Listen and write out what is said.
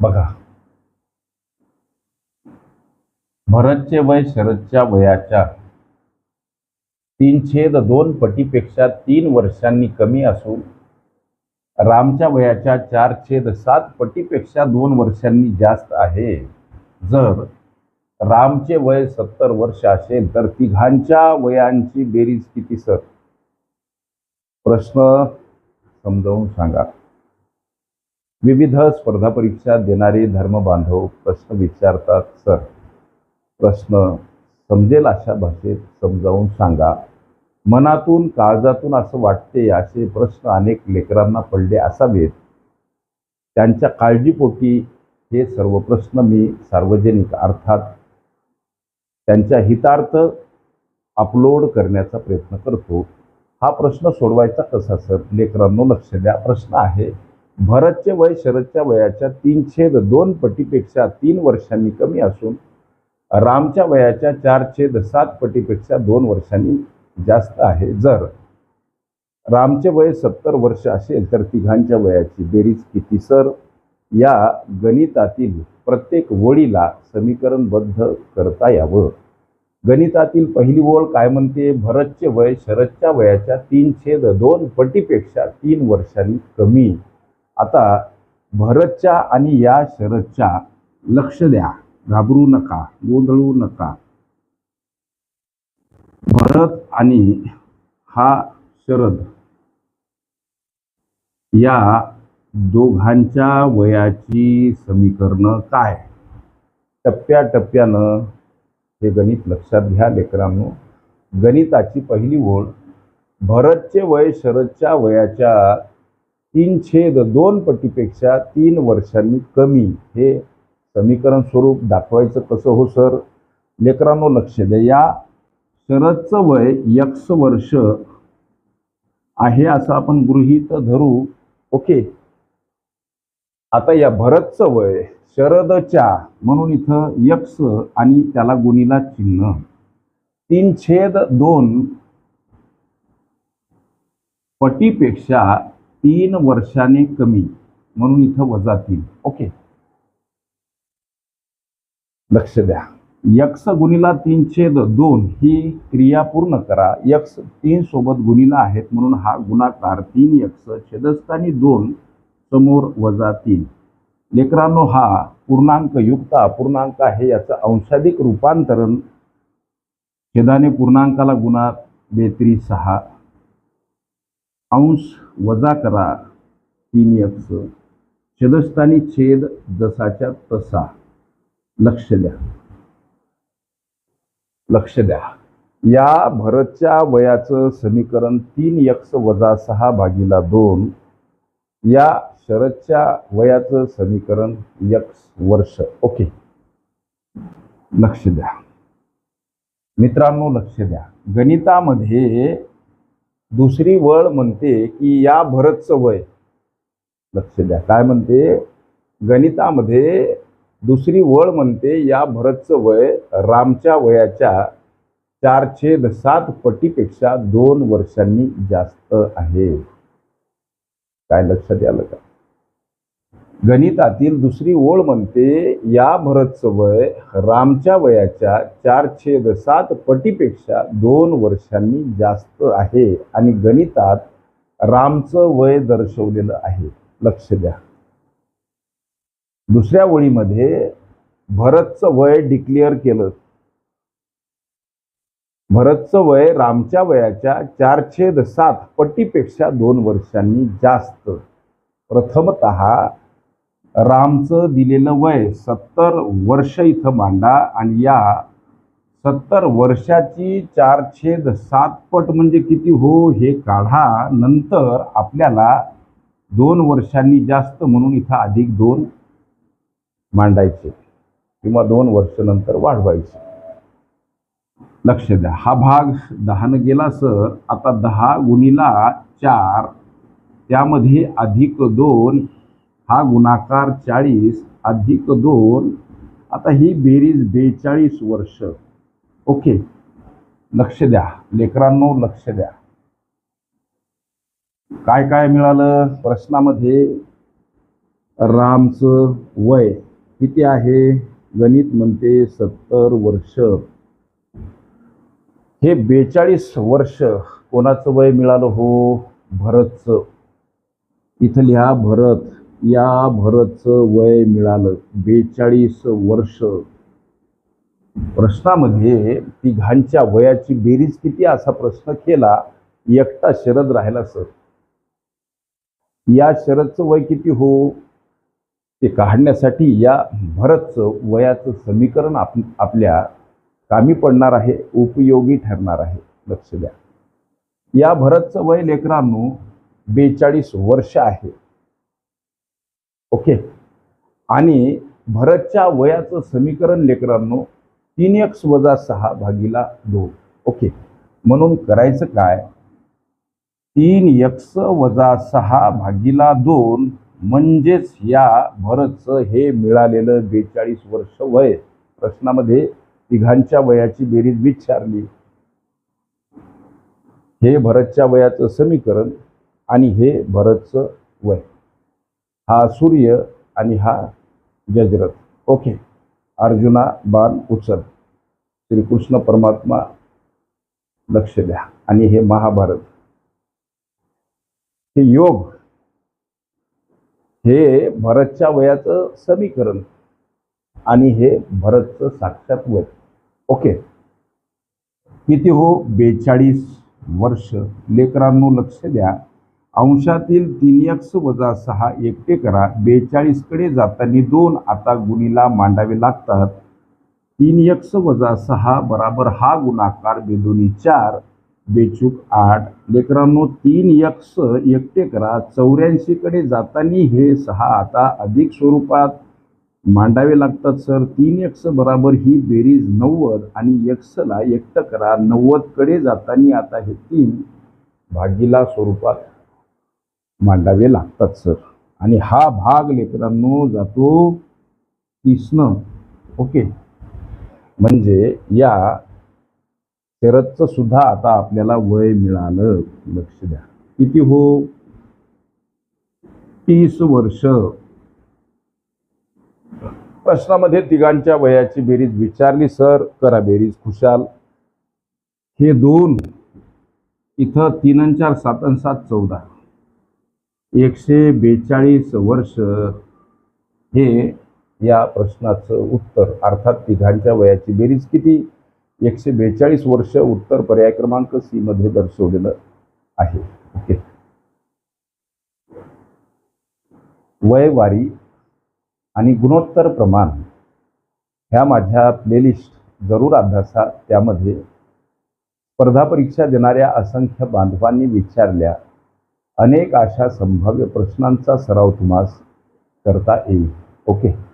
बघा. भरतचे वय शरदच्या वयाच्या तीन छेद दोन पटीपेक्षा तीन वर्षांनी कमी असून रामच्या वयाच्या चार छेद सात पटीपेक्षा दोन वर्षांनी जास्त आहे. जर रामचे वय सत्तर वर्ष असेल तर तिघांच्या वयांची बेरीज किती सर? प्रश्न समजावून सांगा. विविध स्पर्धा परीक्षा देणारे धर्मबांधव प्रश्न विचारतात सर प्रश्न समजेल अशा भाषेत समजावून सांगा. मनातून काळजातून असं वाटते असे प्रश्न अनेक लेकरांना पडले असावेत. त्यांच्या काळजीपोटी हे सर्व प्रश्न मी सार्वजनिक अर्थात त्यांच्या हितार्थ अपलोड करण्याचा प्रयत्न करतो. हा प्रश्न सोडवायचा कसा सर? लेकरांनो लक्ष द्या. प्रश्न आहे भरतचे वय शरदच्या वयाच्या तीन छेद दोन पटीपेक्षा तीन वर्षांनी कमी असून रामच्या वयाच्या चार छेद सात पटीपेक्षा दोन वर्षांनी जास्त आहे. जर रामचे वय सत्तर वर्ष असेल तर तिघांच्या वयाची बेरीज किती सर? या गणितातील प्रत्येक ओळीला समीकरणबद्ध करता यावं. गणितातील पहिली ओळ काय म्हणते? भरतचे वय शरदच्या वयाच्या तीन छेद दोन पटीपेक्षा तीन वर्षांनी कमी. आता भरतच्या आणि या शरदच्या लक्ष द्या. घाबरू नका गोंधळू नका. भरत आणि हा शरद या दोघांच्या वयाची समीकरणं काय? टप्प्याटप्प्यानं हे गणित लक्षात घ्या लेकरांनो. गणिताची पहिली ओळ भरतचे वय शरदच्या वयाच्या तीन छेद दोन पटीपेक्षा तीन वर्षांनी कमी. हे समीकरण स्वरूप दाखवायचं कसं हो सर? लेकरांनो लक्ष द्या. या शरदचं वय यक्स वर्ष आहे असं आपण गृहीत धरू. ओके? आता या भरतचं वय शरदच्या म्हणून इथं यक्स आणि त्याला गुणीला चिन्ह. तीन छेद दोन पटीपेक्षा तीन वर्षाने कमी म्हणून इथं वजा तीन. ओके. लक्ष द्या. यक्स गुणीला तीन छेद दोन ही क्रिया पूर्ण करा. यक्स तीन सोबत गुणीला आहेत म्हणून हा गुणाकार तीन यक्स छेदस्थानी दोन समोर वजा तीन. लेकरांनो हा पूर्णांक युक्त अपूर्णांक आहे याचं अंशाधिक रूपांतरण. छेदाने पूर्णांकाला गुणा बेत्री सहा. अंश वजा करा तीन यक्ष छेदस्थानी छेद जसाच्या तसा. लक्ष द्या. लक्ष द्या. या भरतच्या वयाचं समीकरण तीन यक्ष वजा सहा भागीला दोन. या शरदच्या वयाचं समीकरण यक्स वर्ष. ओके. लक्ष द्या. मित्रांनो लक्ष द्या. गणितामध्ये दुसरी वळ म्हणते की या भरतचं वय. लक्ष द्या. काय म्हणते? गणितामध्ये दुसरी वळ म्हणते या भरतचं वय रामच्या वयाच्या चार छेद सात पटीपेक्षा दोन वर्षांनी जास्त आहे. काय लक्षात आलं का गणितातील दुसरी ओळ म्हणते या भरतचं वय रामच्या वयाच्या चार छेद सात पटीपेक्षा दोन वर्षांनी जास्त आहे आणि गणितात रामचं वय दर्शवलेलं आहे. लक्ष द्या. दुसऱ्या ओळीमध्ये भरतचं वय डिक्लेअर केलं. भरतचं वय रामच्या वयाच्या चार छेद सात पटीपेक्षा दोन वर्षांनी जास्त. प्रथमत रामचं दिलेलं वय सत्तर वर्ष इथं मांडा आणि या सत्तर वर्षाची चार छेद सात पट म्हणजे किती हो हे काढा. नंतर आपल्याला दोन वर्षांनी जास्त म्हणून इथं अधिक दोन मांडायचे किंवा दोन वर्ष नंतर वाढवायचे. लक्ष द्या. हा भाग दहानं गेला सर. आता दहा गुणीला चार. त्यामध्ये अधिक दोन हा गुणाकार चाळीस अधिक दोन. आता ही बेरीज बेचाळीस वर्ष. ओके. लक्ष द्या. लेकरांनो लक्ष द्या. काय काय मिळालं प्रश्नामध्ये? रामचं वय किती आहे? गणित म्हणते सत्तर वर्ष. हे बेचाळीस वर्ष कोणाचं वय मिळालं हो? भरतचं. इथं लिहा भरत. या भरतचं वय मिळालं. बेचाळीस वर्ष. प्रश्नामध्ये तिघांच्या वयाची बेरीज किती असा प्रश्न केला एकटा शरद राहिला सर. या शरदचं वय किती हो? ते काढण्यासाठी या भरतचं वयाचं समीकरण आप आपल्या कामी पडणार आहे उपयोगी ठरणार आहे. लक्ष द्या. या भरतचं वय लेकरांनो बेचाळीस वर्ष आहे. ओके. आणि भरतच्या वयाचं समीकरण लेकरांनो तीन एक्स वजा सहा भागीला दोन. ओके. म्हणून करायचं काय? तीन एक्स वजा सहा भागीला दोन म्हणजेच या भरतचं हे मिळालेलं बेचाळीस वर्ष वय. प्रश्नामध्ये तिघांच्या वयाची बेरीज विचारली. हे भरतच्या वयाचं समीकरण आणि हे भरतचं वय. हा सूर्य आणि हा जजरथ. ओके अर्जुना बाण उचल. श्रीकृष्ण परमात्मा लक्ष द्या. आणि हे महाभारत. हे योग. हे भरतच्या वयाचं समीकरण. आणि हे भरतचं साक्षात वय. ओके किती हो? बेचाळीस वर्ष. लेकरांनो लक्ष द्या. अंशातील तीन एक्स वजा सहा एकटे करा. बेचाळीसकडे जाताना दोन. आता गुणीला मांडावे लागतात. तीन एक्स वजा सहा बराबर हा गुणाकार बेदोनी चार. बेचूक आठ. लेकरांनो तीन एक्स एकटे करा. चौऱ्याऐंशीकडे जाताना हे सहा आता अधिक स्वरूपात मांडावे लागतात सर. तीन एक्स बराबर ही बेरीज नव्वद आणि एक्सला एकटं करा. नव्वदकडे जाताना आता हे तीन. भागीला स्वरूपात मांडावे लागतात सर. आणि हा भाग लेकरांनो जातो तीसनं. ओके? म्हणजे या शरदचं सुद्धा आता आपल्याला वय मिळालं. लक्ष द्या. किती हो? तीस वर्ष. प्रश्नामध्ये तिघांच्या वयाची बेरीज विचारली सर. करा बेरीज खुशाल. हे दोन. इथं तीन अन चार सात आणि सात चौदा. एकशे बेचाळीस वर्ष हे या प्रश्नाचं उत्तर अर्थात तिघांच्या वयाची बेरीज किती? एकशे बेचाळीस वर्ष उत्तर पर्याय क्रमांक सी मध्ये दर्शवलेलं आहे. ओके. वयवारी आणि गुणोत्तर प्रमाण ह्या माझ्या प्लेलिस्ट जरूर अभ्यासा त्यामध्ये स्पर्धा परीक्षा देणाऱ्या असंख्य बांधवांनी विचारल्या अनेक अशा संभाव्य प्रश्नांचा सराव तुम्हास करता येईल. ओके.